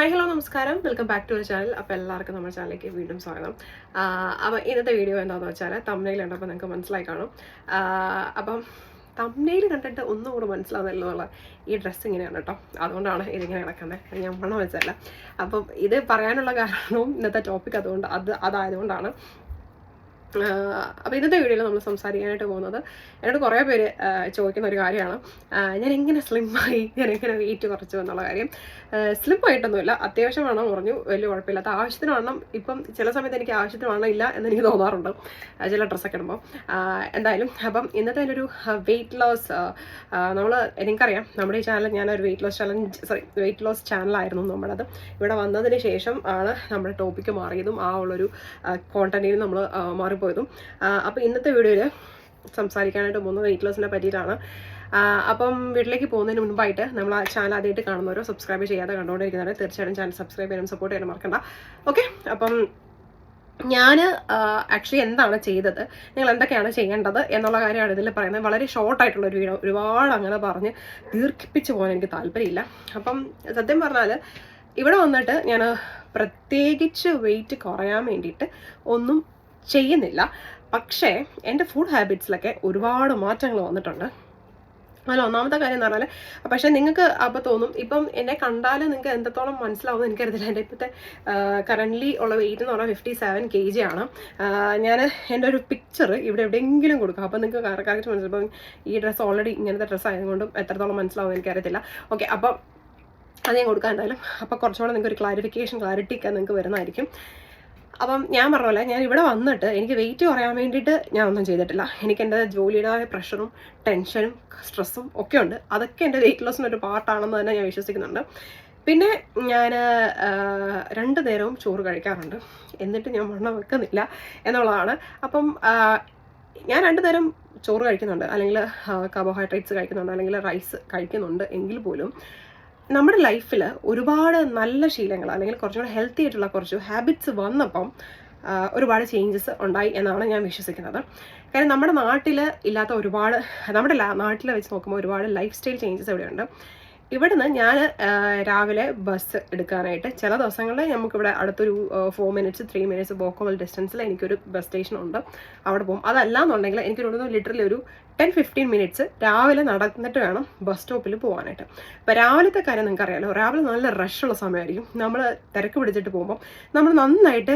Hi hello നമസ്കാരം. Welcome back to our channel അപ്പോൾ എല്ലാവർക്കും നമ്മുടെ ചാനലിലേക്ക് വീണ്ടും സ്വാഗതം. അപ്പോൾ ഇന്നത്തെ വീഡിയോ എന്താണെന്ന് വെച്ചാൽ തമിഴിൽ ഉണ്ടപ്പോൾ നിങ്ങൾക്ക് മനസ്സിലായി കാണും. അപ്പം തമിഴിൽ കണ്ടിട്ട് ഒന്നും കൂടെ മനസ്സിലാവുന്നില്ല ഈ ഡ്രസ്സ് ഇങ്ങനെയാണ് കേട്ടോ. അതുകൊണ്ടാണ് ഇതിങ്ങനെ കിടക്കുന്നത് ഞാൻ മണം വെച്ചല്ല അപ്പം ഇത് പറയാനുള്ള കാരണവും ഇന്നത്തെ ടോപ്പിക് അതുകൊണ്ട് അത് അതായതുകൊണ്ടാണ്. അപ്പോൾ ഇന്നത്തെ വീഡിയോയിൽ നമ്മൾ സംസാരിക്കാനായിട്ട് പോകുന്നത് എന്നോട് കുറേ പേര് ചോദിക്കുന്ന ഒരു കാര്യമാണ്. ഞാൻ എങ്ങനെ സ്ലിമ്മായി ഞാൻ എങ്ങനെ വെയിറ്റ് കുറച്ചു എന്നുള്ള കാര്യം. സ്ലിം ആയിട്ടൊന്നുമില്ല. അത്യാവശ്യം വണ്ണം കുറഞ്ഞു. വലിയ കുഴപ്പമില്ലാത്ത ആവശ്യത്തിന് വണ്ണം ഇപ്പം ചില സമയത്ത് എനിക്ക് ആവശ്യത്തിന് വണ്ണം ഇല്ല എന്ന് എനിക്ക് തോന്നാറുണ്ട്. ചില ഡ്രസ്സൊക്കെ ഇടുമ്പോൾ എന്തായാലും അപ്പം ഇന്നത്തെ എന്റെ ഒരു വെയിറ്റ് ലോസ് നമ്മൾ എനിക്കറിയാം നമ്മുടെ ഈ ചാനൽ ഒരു weight loss challenge sorry weight loss ചാനലായിരുന്നു നമ്മളത് ഇവിടെ വന്നതിന് ശേഷം ആണ് നമ്മുടെ ടോപ്പിക്ക് മാറിയതും ആ ഉള്ളൊരു കോണ്ടന്റിൽ നമ്മൾ മാറിപ്പോയതും അപ്പോൾ ഇന്നത്തെ വീഡിയോയിൽ സംസാരിക്കാനായിട്ട് പോകുന്നത് വെയിറ്റ് ലോസിനെ പറ്റിയിട്ടാണ്. അപ്പം വീട്ടിലേക്ക് പോകുന്നതിന് മുൻപായിട്ട് നമ്മൾ ആ ചാനൽ ആദ്യമായിട്ട് കാണുന്നവരോ സബ്സ്ക്രൈബ് ചെയ്യാതെ കണ്ടുകൊണ്ടിരിക്കുന്നവരെ തീർച്ചയായിട്ടും ചാനൽ സബ്സ്ക്രൈബ് ചെയ്യാനും സപ്പോർട്ട് ചെയ്യാനും മറക്കണ്ട. ഓക്കെ അപ്പം ഞാൻ ആക്ച്വലി എന്താണ് ചെയ്തത്? നിങ്ങൾ എന്തൊക്കെയാണ് ചെയ്യേണ്ടത് എന്നുള്ള കാര്യമാണ് ഇതിൽ പറയുന്നത്. വളരെ ഷോർട്ട് ആയിട്ടുള്ള ഒരു വീഡിയോ. ഒരുപാട് അങ്ങനെ പറഞ്ഞ് ദീർഘിപ്പിച്ച് പോകാൻ എനിക്ക് താല്പര്യമില്ല. അപ്പം സത്യം പറഞ്ഞാൽ ഇവിടെ വന്നിട്ട് ഞാൻ പ്രത്യേകിച്ച് വെയിറ്റ് കുറയാൻ വേണ്ടിയിട്ട് ഒന്നും ചെയ്യുന്നില്ല. പക്ഷേ എന്റെ ഫുഡ് ഹാബിറ്റ്സിലൊക്കെ ഒരുപാട് മാറ്റങ്ങൾ വന്നിട്ടുണ്ട്. അതിൽ ഒന്നാമത്തെ കാര്യം എന്ന് പറഞ്ഞാൽ പക്ഷേ നിങ്ങൾക്ക് അപ്പോൾ തോന്നും ഇപ്പം എന്നെ കണ്ടാൽ നിങ്ങൾക്ക് എന്തത്തോളം മനസ്സിലാവുമെന്ന് എനിക്കറിയത്തില്ല. എന്റെ ഇപ്പോഴത്തെ കറന്റ്ലി ഉള്ള വെയിറ്റ് എന്ന് പറഞ്ഞാൽ ഫിഫ്റ്റി സെവൻ കെ ജി ആണ് ഞാൻ എന്റെ ഒരു പിക്ചർ ഇവിടെ എവിടെയെങ്കിലും കൊടുക്കാം. അപ്പോൾ നിങ്ങൾക്ക് കറക്റ്റ് മനസ്സിലാവും. ഈ ഡ്രസ്സ് ഓൾറെഡി ഇങ്ങനത്തെ ഡ്രസ്സ് ആയതുകൊണ്ടും എത്രത്തോളം മനസ്സിലാവും എനിക്കറിയത്തില്ല. ഓക്കെ അപ്പം അത് ഞാൻ കൊടുക്കാൻ എന്തായാലും അപ്പോൾ കുറച്ചുകൂടെ നിങ്ങൾക്ക് ഒരു ക്ലാരിഫിക്കേഷൻ ക്ലാരിറ്റി ഒക്കെ നിങ്ങൾക്ക് വരുന്നതായിരിക്കും. അപ്പം ഞാൻ പറഞ്ഞ പോലെ ഞാൻ ഇവിടെ വന്നിട്ട് എനിക്ക് വെയിറ്റ് കുറയാൻ വേണ്ടിയിട്ട് ഞാൻ ഒന്നും ചെയ്തിട്ടില്ല. എനിക്ക് എന്റെ ജോലിയുടേതായ പ്രഷറും ടെൻഷനും സ്ട്രെസ്സും ഒക്കെ ഉണ്ട്. അതൊക്കെ എന്റെ വെയിറ്റ് ലോസിന്റെ ഒരു പാർട്ടാണെന്ന് തന്നെ ഞാൻ വിശ്വസിക്കുന്നുണ്ട്. പിന്നെ ഞാൻ രണ്ട് നേരവും ചോറ് കഴിക്കാറുണ്ട്. എന്നിട്ട് ഞാൻ വണ്ണം വെക്കുന്നില്ല എന്നുള്ളതാണ്. അപ്പം ഞാൻ രണ്ട് നേരം ചോറ് കഴിക്കുന്നുണ്ട്. അല്ലെങ്കിൽ കാർബോഹൈഡ്രേറ്റ്സ് കഴിക്കുന്നുണ്ട്. അല്ലെങ്കിൽ റൈസ് കഴിക്കുന്നുണ്ട്. എങ്കിൽ പോലും നമ്മുടെ ലൈഫിൽ ഒരുപാട് നല്ല ശീലങ്ങൾ അല്ലെങ്കിൽ കുറച്ചുകൂടെ ഹെൽത്തി ആയിട്ടുള്ള കുറച്ച് ഹാബിറ്റ്സ് വന്നപ്പം ഒരുപാട് ചേഞ്ചസ് ഉണ്ടായി എന്നാണ് ഞാൻ വിശ്വസിക്കുന്നത്. കാരണം നമ്മുടെ നാട്ടിൽ ഇല്ലാത്ത ഒരുപാട് നമ്മുടെ നാട്ടിൽ വെച്ച് നോക്കുമ്പോൾ ഒരുപാട് ലൈഫ് സ്റ്റൈൽ ചേഞ്ചസ് ഇവിടെയുണ്ട്. ഇവിടുന്ന് ഞാൻ രാവിലെ ബസ് എടുക്കാനായിട്ട് ചില ദിവസങ്ങളിൽ നമുക്കിവിടെ അടുത്തൊരു four minutes three minutes walkable ഡിസ്റ്റൻസിൽ എനിക്കൊരു ബസ് സ്റ്റേഷൻ ഉണ്ട്. അവിടെ പോകും. അതല്ല എന്നുണ്ടെങ്കിൽ എനിക്ക് തോന്നുന്നു ലിറ്ററലി ഒരു ടെൻ ഫിഫ്റ്റീൻ മിനിറ്റ്സ് രാവിലെ നടന്നിട്ട് വേണം ബസ് സ്റ്റോപ്പിൽ പോകാനായിട്ട് അപ്പോൾ രാവിലത്തെ കാര്യം നിങ്ങൾക്ക് അറിയാലോ രാവിലെ നല്ല റഷുള്ള സമയമായിരിക്കും. നമ്മൾ തിരക്ക് പിടിച്ചിട്ട് പോകുമ്പോൾ നമ്മൾ നന്നായിട്ട്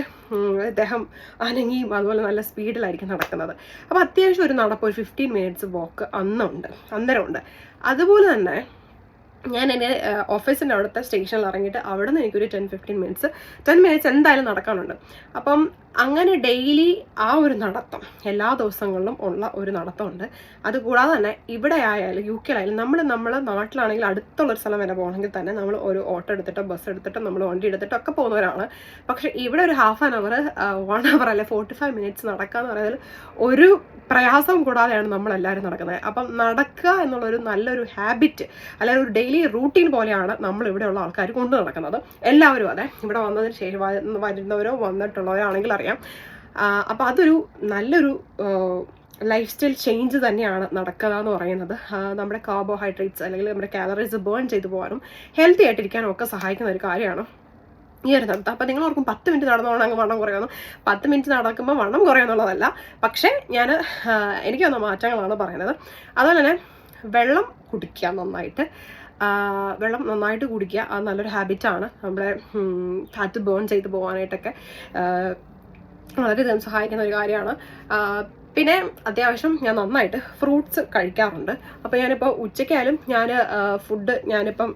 ദേഹം അനങ്ങിയും അതുപോലെ നല്ല സ്പീഡിലായിരിക്കും നടക്കുന്നത്. അപ്പോൾ അത്യാവശ്യം ഒരു നടപ്പ് ഒരു ഫിഫ്റ്റീൻ മിനിറ്റ്സ് വോക്ക് അന്നുണ്ട് അന്നേരമുണ്ട്. അതുപോലെ തന്നെ ഞാൻ എന്റെ ഓഫീസിന്റെ അവിടുത്തെ സ്റ്റേഷനിൽ ഇറങ്ങിയിട്ട് അവിടെ നിന്ന് എനിക്കൊരു ten fifteen minutes ten minutes എന്തായാലും നടക്കാനുണ്ട്. അപ്പം അങ്ങനെ ഡെയിലി ആ ഒരു നടത്തം എല്ലാ ദിവസങ്ങളിലും ഉള്ള ഒരു നടത്തമുണ്ട്. അതുകൂടാതെ തന്നെ ഇവിടെ ആയാലും യു കെയിലായാലും നമ്മൾ നമ്മളെ നാട്ടിലാണെങ്കിൽ അടുത്തുള്ളൊരു സ്ഥലം വരെ പോകണമെങ്കിൽ തന്നെ നമ്മൾ ഒരു ഓട്ടോ എടുത്തിട്ടോ ബസ് എടുത്തിട്ടോ നമ്മൾ വണ്ടി എടുത്തിട്ടോ ഒക്കെ പോകുന്നവരാണ്. പക്ഷേ ഇവിടെ ഒരു half an hour one hour അല്ലെ ഫോർട്ടി ഫൈവ് മിനിറ്റ്സ് നടക്കുക എന്ന് പറയുന്നത് ഒരു പ്രയാസം കൂടാതെയാണ് നമ്മളെല്ലാവരും നടക്കുന്നത്. അപ്പം നടക്കുക എന്നുള്ളൊരു നല്ലൊരു ഹാബിറ്റ് അല്ലെങ്കിൽ ഒരു ഡെയിലി റൂട്ടീൻ പോലെയാണ് നമ്മൾ ഇവിടെയുള്ള ആൾക്കാർ കൊണ്ടു നടക്കുന്നത്. എല്ലാവരും അതെ ഇവിടെ വന്നതിന് ശേഷം വരുന്നവരോ വന്നിട്ടുള്ളവരോ ആണെങ്കിൽ അറിയാം അപ്പോൾ അതൊരു നല്ലൊരു ലൈഫ് സ്റ്റൈൽ ചേഞ്ച് തന്നെയാണ് നടക്കുക എന്ന് പറയുന്നത് നമ്മുടെ കാർബോഹൈഡ്രേറ്റ്സ് അല്ലെങ്കിൽ നമ്മുടെ കാലറീസ് ബേൺ ചെയ്തു പോകാനും ഹെൽത്തി ആയിട്ടിരിക്കാനും ഒക്കെ സഹായിക്കുന്ന ഒരു കാര്യമാണ്. ഈ ഒരു നടത്തം അപ്പം നിങ്ങൾ ഓർക്കും പത്ത് മിനിറ്റ് നടന്നോണം വണ്ണം കുറയുന്നു. പത്ത് മിനിറ്റ് നടക്കുമ്പോൾ വണ്ണം കുറയുന്നുള്ളതല്ല പക്ഷേ ഞാൻ എനിക്ക് വന്ന മാറ്റങ്ങളാണ് പറയുന്നത്. അതുപോലെ തന്നെ വെള്ളം കുടിക്കുക നന്നായിട്ട്. വെള്ളം നന്നായിട്ട് കുടിക്കുക. അത് നല്ലൊരു ഹാബിറ്റാണ് നമ്മുടെ ഫാറ്റ് ബേൺ ചെയ്ത് പോകാനായിട്ടൊക്കെ വളരെയധികം സഹായിക്കുന്ന ഒരു കാര്യമാണ്. പിന്നെ അത്യാവശ്യം ഞാൻ നന്നായിട്ട് ഫ്രൂട്ട്സ് കഴിക്കാറുണ്ട്. അപ്പോൾ ഞാനിപ്പോൾ ഉച്ചയ്ക്കായാലും ഞാൻ ഫുഡ് ഞാനിപ്പം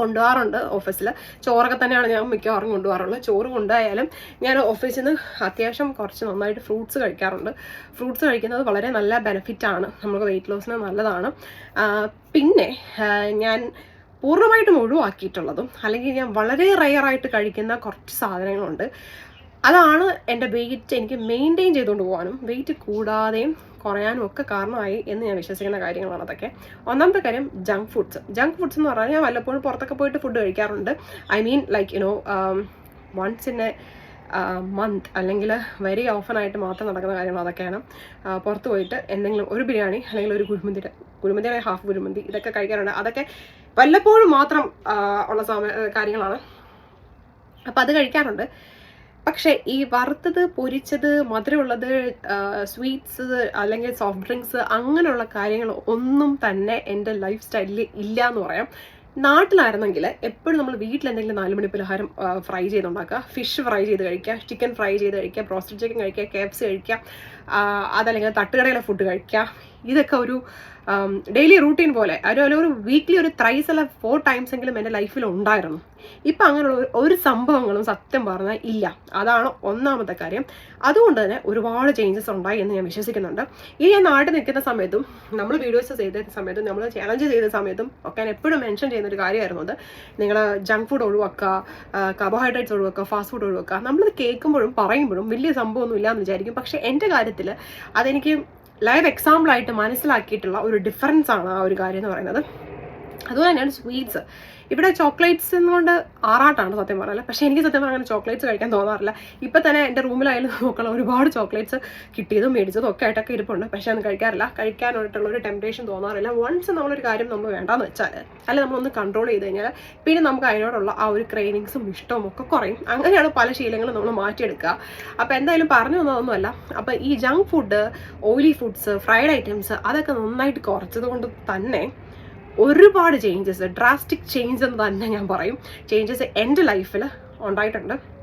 കൊണ്ടുപോകാറുണ്ട് ഓഫീസിൽ ചോറൊക്കെ തന്നെയാണ് ഞാൻ മിക്കവാറും കൊണ്ടുപോകാറുള്ളത്. ചോറ് കൊണ്ടുപോയാലും ഞാൻ ഓഫീസിൽ നിന്ന് അത്യാവശ്യം കുറച്ച് നന്നായിട്ട് ഫ്രൂട്ട്സ് കഴിക്കാറുണ്ട്. ഫ്രൂട്ട്സ് കഴിക്കുന്നത് വളരെ നല്ല ബെനിഫിറ്റ് ആണ്. നമുക്ക് വെയിറ്റ് ലോസിന് നല്ലതാണ്. പിന്നെ ഞാൻ പൂർണമായിട്ടും ഒഴിവാക്കിയിട്ടുള്ളതും അല്ലെങ്കിൽ ഞാൻ വളരെ റയറായിട്ട് കഴിക്കുന്ന കുറച്ച് സാധനങ്ങളുണ്ട്. അതാണ് എന്റെ വെയിറ്റ് എനിക്ക് മെയിന്റെയിൻ ചെയ്തുകൊണ്ട് പോകാനും വെയിറ്റ് കൂടാതെയും കുറയാനും ഒക്കെ കാരണമായി എന്ന് ഞാൻ വിശ്വസിക്കുന്ന കാര്യങ്ങളാണ് അതൊക്കെ. ഒന്നാമത്തെ കാര്യം ജങ്ക് ഫുഡ്സ് ജങ്ക് ഫുഡ്സ് എന്ന് പറഞ്ഞാൽ ഞാൻ വല്ലപ്പോഴും പുറത്തൊക്കെ പോയിട്ട് ഫുഡ് കഴിക്കാറുണ്ട്. I mean like you know once in a month അല്ലെങ്കിൽ വെരി ഓഫൻ ആയിട്ട് മാത്രം നടക്കുന്ന കാര്യങ്ങൾ അതൊക്കെയാണ്. പുറത്ത് പോയിട്ട് എന്തെങ്കിലും ഒരു ബിരിയാണി അല്ലെങ്കിൽ ഒരു കുഴിമന്തിയുടെ അല്ലെങ്കിൽ ഹാഫ് കുഴിമന്തി ഇതൊക്കെ കഴിക്കാറുണ്ട്. അതൊക്കെ വല്ലപ്പോഴും മാത്രം ഉള്ള സമയ കാര്യങ്ങളാണ്. അപ്പം അത് കഴിക്കാറുണ്ട്. പക്ഷേ ഈ വറുത്തത് പൊരിച്ചത് മധുരമുള്ളത് സ്വീറ്റ്സ് അല്ലെങ്കിൽ സോഫ്റ്റ് ഡ്രിങ്ക്സ് അങ്ങനെയുള്ള കാര്യങ്ങൾ ഒന്നും തന്നെ എന്റെ ലൈഫ് സ്റ്റൈലിൽ ഇല്ല എന്ന് പറയാം. നാട്ടിലായിരുന്നെങ്കിൽ എപ്പോഴും നമ്മൾ വീട്ടിൽ എന്തെങ്കിലും നാല് മണി പലഹാരം ഫ്രൈ ചെയ്തുണ്ടാക്കുക. ഫിഷ് ഫ്രൈ ചെയ്ത് കഴിക്കുക. ചിക്കൻ ഫ്രൈ ചെയ്ത് കഴിക്കുക. ബ്രോസ്റ്റഡ് ചിക്കൻ കഴിക്കുക. കേപ്സ് കഴിക്കുക. അതല്ലെങ്കിൽ തട്ടുകടയിലെ ഫുഡ് കഴിക്കുക ഇതൊക്കെ ഒരു ഡെയിലി റൂട്ടീൻ പോലെ. ഒരു ഒരു- വീക്ക്ലി ഒരു ത്രൈസ് അല്ല ഫോർ ടൈംസ് എങ്കിലും എന്റെ ലൈഫിൽ ഉണ്ടായിരുന്നു. ഇപ്പം അങ്ങനെയുള്ള ഒരു- സംഭവങ്ങളും സത്യം പറഞ്ഞാൽ ഇല്ല. അതാണ് ഒന്നാമത്തെ കാര്യം. അതുകൊണ്ട് തന്നെ ഒരുപാട് ചേഞ്ചസ് ഉണ്ടായി എന്ന് ഞാൻ വിശ്വസിക്കുന്നുണ്ട്. ഈ ഞാൻ നാട്ടിൽ നിൽക്കുന്ന സമയത്തും നമ്മൾ വീഡിയോസ് ചെയ്ത സമയത്തും നമ്മൾ ചലഞ്ച് ചെയ്ത സമയത്തും ഒക്കെ ഞാൻ എപ്പോഴും മെൻഷൻ ചെയ്യുന്ന ഒരു കാര്യമായിരുന്നു അത്. നിങ്ങൾ ജങ്ക് ഫുഡ് ഒഴിവാക്കുക കാർബോഹൈഡ്രേറ്റ്സ് ഒഴിവാക്കുക ഫാസ്റ്റ് ഫുഡ് ഒഴിവാക്കുക. നമ്മളത് കേൾക്കുമ്പോഴും പറയുമ്പോഴും വലിയ സംഭവമൊന്നും ഇല്ലാന്ന് വിചാരിക്കും. പക്ഷേ എന്റെ കാര്യത്തിൽ അതെനിക്ക് ലൈവ് എക്സാമ്പിളായിട്ട് മനസ്സിലാക്കിയിട്ടുള്ള ഒരു ഡിഫറൻസ് ആണ് ആ ഒരു കാര്യം എന്ന് പറയുന്നത്. അതുപോലെ തന്നെയാണ് സ്വീറ്റ്സ് ഇവിടെ ചോക്ലേറ്റ്സ് എന്നുകൊണ്ട് ആറാട്ടാണ് സത്യം പറഞ്ഞാൽ പക്ഷേ എനിക്ക് സത്യം പറഞ്ഞാൽ ചോക്ലേറ്റ്സ് കഴിക്കാൻ തോന്നാറില്ല. ഇപ്പം തന്നെ എന്റെ റൂമിലായാലും നോക്കണം ഒരുപാട് ചോക്ലേറ്റ്സ് കിട്ടിയതും മേടിച്ചതും ഒക്കെ ആയിട്ടൊക്കെ ഇരിപ്പുണ്ട്. പക്ഷേ അത് കഴിക്കാറില്ല. കഴിക്കാനായിട്ടുള്ള ഒരു ടെംപ്ടേഷൻ തോന്നാറില്ല. വൺസ് നമ്മളൊരു കാര്യം നമ്മൾ വേണ്ടാന്ന് വെച്ചാൽ അല്ലെങ്കിൽ നമ്മളൊന്ന് കൺട്രോൾ ചെയ്ത് കഴിഞ്ഞാൽ പിന്നെ നമുക്ക് അതിനോടുള്ള ആ ഒരു ക്രെയിനിങ്സും ഇഷ്ടവും ഒക്കെ കുറയും. അങ്ങനെയാണ് പല ശീലങ്ങളും നമ്മൾ മാറ്റിയെടുക്കുക. അപ്പോൾ എന്തായാലും പറഞ്ഞു തന്നതൊന്നുമല്ല. അപ്പോൾ ഈ junk food oily foods fried items അതൊക്കെ നന്നായിട്ട് കുറച്ചത് കൊണ്ട് തന്നെ ഒരുപാട് ചേഞ്ചസ് ഡ്രാസ്റ്റിക് ചേഞ്ച് എന്ന് തന്നെ ഞാൻ പറയും. ചേഞ്ചസ് എന്റെ ലൈഫിൽ ഉണ്ടായിട്ടുണ്ട്.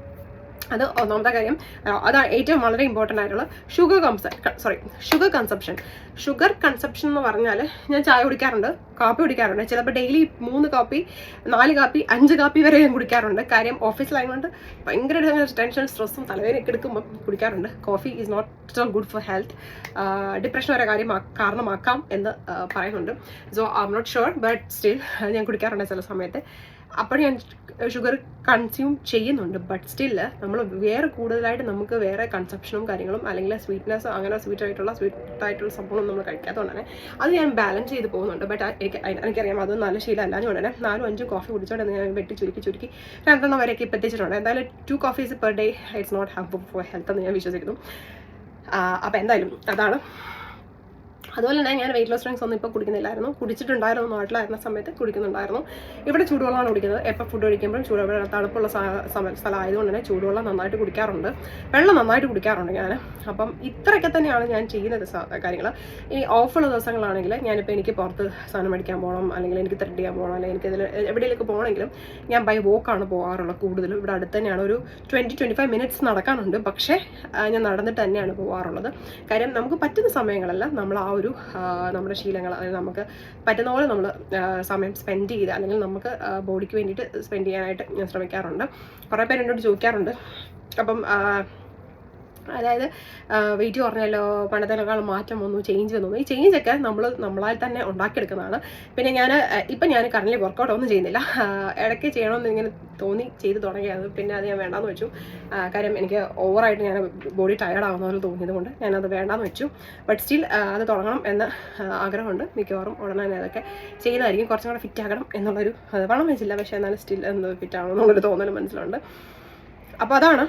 അത് ഒന്നാമത്തെ കാര്യം. അതാണ് ഏറ്റവും വളരെ ഇമ്പോർട്ടന്റ് ആയിട്ടുള്ള sugar കൺസ sorry sugar consumption sugar consumption എന്ന് പറഞ്ഞാൽ ഞാൻ ചായ കുടിക്കാറുണ്ട് കാപ്പി കുടിക്കാറുണ്ട്. ചിലപ്പോൾ ഡെയിലി മൂന്ന് കാപ്പി നാല് കാപ്പി അഞ്ച് കാപ്പി വരെ ഞാൻ കുടിക്കാറുണ്ട്. കാര്യം ഓഫീസിലായതുകൊണ്ട് ഭയങ്കര ടെൻഷൻ സ്ട്രെസ്സും തലവേദനയൊക്കെ എടുക്കുമ്പോൾ കുടിക്കാറുണ്ട്. Coffee is not so good for health depression വരെ കാര്യം കാരണമാക്കാം എന്ന് പറയുന്നുണ്ട്. So I'm not sure but still ഞാൻ കുടിക്കാറുണ്ട് ചില സമയത്ത്. അപ്പോൾ ഞാൻ ഷുഗർ കൺസ്യൂം ചെയ്യുന്നുണ്ട് ബട്ട് സ്റ്റില്ല് നമ്മൾ വേറെ കൂടുതലായിട്ട് നമുക്ക് വേറെ കൺസപ്ഷനും കാര്യങ്ങളും അല്ലെങ്കിൽ സ്വീറ്റ്നെസ് അങ്ങനെ സ്വീറ്റ് ആയിട്ടുള്ള സ്വീറ്റ് ആയിട്ടുള്ള സംഭവം നമ്മൾ കഴിക്കാത്തതുകൊണ്ട് തന്നെ അത് ഞാൻ ബാലൻസ് ചെയ്ത് പോകുന്നുണ്ട്. ബട്ട് എനിക്ക് എനിക്കറിയാം അത് നല്ല ശീലമല്ല എന്ന് തന്നെ നാലും അഞ്ചും കോഫി കുടിച്ചോണ്ട് ഞാൻ വെട്ടി ചുരുക്കി ചുരുക്കി രണ്ടെണ്ണം വരെയൊക്കെ ഇപ്പം എത്തിച്ചിട്ടുണ്ട്. എന്തായാലും two coffees per day it's not have for health എന്ന് ഞാൻ വിശ്വസിക്കുന്നു. അപ്പോൾ എന്തായാലും അതാണ് അതുപോലെ തന്നെ ഞാൻ വെയിറ്റ് ലോസ് ഡ്രിങ്ക്സ് ഒന്നും ഇപ്പോൾ കുടിക്കുന്നില്ലായിരുന്നു. കുടിച്ചിട്ടുണ്ടായിരുന്നു നാട്ടിലായിരുന്ന സമയത്ത് കുടിക്കുന്നുണ്ടായിരുന്നു. ഇവിടെ ചൂടുവെള്ളമാണ് കുടിക്കുന്നത്. എപ്പോൾ ഫുഡ് കഴിക്കുമ്പോഴും ചൂടുവെള്ളം തണുപ്പുള്ള സ്ഥലം ആയതുകൊണ്ട് തന്നെ ചൂടുവെള്ളം നന്നായിട്ട് കുടിക്കാറുണ്ട്. വെള്ളം നന്നായിട്ട് കുടിക്കാറുണ്ട് ഞാൻ അപ്പം ഇത്രയൊക്കെ തന്നെയാണ് ഞാൻ ചെയ്യുന്നത് കാര്യങ്ങൾ ഇനി ഓഫുള്ള ദിവസങ്ങളാണെങ്കിൽ ഞാനിപ്പോൾ എനിക്ക് പുറത്ത് സാധനം മേടിക്കാൻ പോകണം അല്ലെങ്കിൽ എനിക്ക് ത്രെഡ് ചെയ്യാൻ പോകണം അല്ലെങ്കിൽ എനിക്ക് എവിടെയെങ്കിലും പോകണമെങ്കിലും ഞാൻ ബൈ വോക്കാണ് പോകാറുള്ളത് കൂടുതലും. ഇവിടെ അടുത്ത് തന്നെയാണ് ഒരു ട്വന്റി ട്വന്റി ഫൈവ് മിനിറ്റ്സ് നടക്കാനുണ്ട്. പക്ഷേ ഞാൻ നടന്നിട്ട് തന്നെയാണ് പോകാറുള്ളത്. കാര്യം നമുക്ക് പറ്റുന്ന സമയങ്ങളല്ല. നമ്മൾ ആ ഒരു നമ്മുടെ ശീലങ്ങൾ അതായത് നമുക്ക് പറ്റുന്ന പോലെ നമ്മൾ സമയം സ്പെൻഡ് ചെയ്ത് അല്ലെങ്കിൽ നമുക്ക് ബോഡിക്ക് വേണ്ടിയിട്ട് സ്പെൻഡ് ചെയ്യാനായിട്ട് ഞാൻ ശ്രമിക്കാറുണ്ട്. കുറേ പേര് എന്നോട് ചോദിക്കാറുണ്ട്. അപ്പം അതായത് വെയിറ്റ് കുറഞ്ഞല്ലോ പണ്ടത്തേക്കാൾ മാറ്റം വന്നു ചേഞ്ച് വന്നു. ഈ ചേഞ്ച് ഒക്കെ നമ്മൾ നമ്മളാൽ തന്നെ ഉണ്ടാക്കിയെടുക്കുന്നതാണ്. പിന്നെ ഞാൻ ഇപ്പം ഞാൻ കറണ്ടിൽ വർക്കൗട്ട് ഒന്നും ചെയ്യുന്നില്ല. ഇടയ്ക്ക് ചെയ്യണമെന്ന് ഇങ്ങനെ തോന്നി ചെയ്ത് തുടങ്ങിയത്. പിന്നെ അത് ഞാൻ വേണ്ടാന്ന് വെച്ചു. കാര്യം എനിക്ക് ഓവറായിട്ട് ഞാൻ ബോഡി ടയർഡ് ആവുന്ന പോലെ തോന്നിയത് കൊണ്ട് ഞാനത് വേണ്ടാന്ന് വെച്ചു. ബട്ട് സ്റ്റിൽ അത് തുടങ്ങണം എന്ന് ആഗ്രഹമുണ്ട്. മിക്കവാറും ഉടനെ തന്നെ അതൊക്കെ ചെയ്തായിരിക്കും കുറച്ചും കൂടെ ഫിറ്റ് ആകണം എന്നുള്ളൊരു വണ്ണം വെച്ചില്ല. പക്ഷേ എന്നാലും സ്റ്റിൽ എന്ത് ഫിറ്റ് ആകണം എന്നുള്ളൊരു തോന്നൽ മനസ്സിലുണ്ട്. അപ്പോൾ അതാണ്.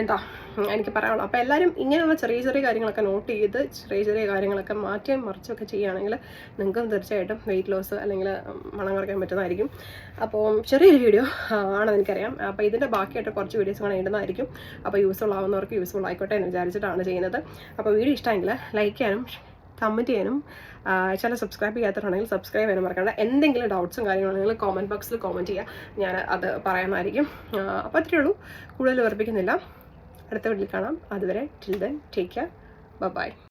എന്താ എനിക്ക് പറയാനുള്ളത് അപ്പോൾ എല്ലാവരും ഇങ്ങനെയുള്ള ചെറിയ ചെറിയ കാര്യങ്ങളൊക്കെ നോട്ട് ചെയ്ത് ചെറിയ ചെറിയ കാര്യങ്ങളൊക്കെ മാറ്റിയും മറിച്ചൊക്കെ ചെയ്യുകയാണെങ്കിൽ നിങ്ങൾക്കും തീർച്ചയായിട്ടും വെയിറ്റ് ലോസ് അല്ലെങ്കിൽ മണം കുറയ്ക്കാൻ പറ്റുന്നതായിരിക്കും. അപ്പോൾ ചെറിയൊരു വീഡിയോ ആണെന്ന് എനിക്കറിയാം. അപ്പോൾ ഇതിന്റെ ബാക്കിയായിട്ട് കുറച്ച് വീഡിയോസ് കൂടെ ഇടുന്നതായിരിക്കും. അപ്പോൾ യൂസ്ഫുൾ ആവുന്നവർക്ക് യൂസ്ഫുൾ ആയിക്കോട്ടെ എന്ന് വിചാരിച്ചിട്ടാണ് ചെയ്യുന്നത്. അപ്പോൾ വീഡിയോ ഇഷ്ടമെങ്കിൽ ലൈക്ക് ചെയ്യാനും കമന്റ് ചെയ്യാനും ചില സബ്സ്ക്രൈബ് ചെയ്യാത്തവരാണെങ്കിൽ സബ്സ്ക്രൈബ് ചെയ്യാൻ മറക്കണ്ട. എന്തെങ്കിലും ഡൗട്ട്സും കാര്യങ്ങളുണ്ടെങ്കിൽ കോമന്റ് ബോക്സിൽ കോമന്റ് ചെയ്യുക ഞാൻ അത് പറയാമായിരിക്കും. അപ്പോൾ അത്രയേ ഉള്ളൂ. കൂടുതൽ ഉറപ്പിക്കുന്നില്ല അടുത്ത വീട്ടിൽ കാണാം. അതുവരെ till then take care bye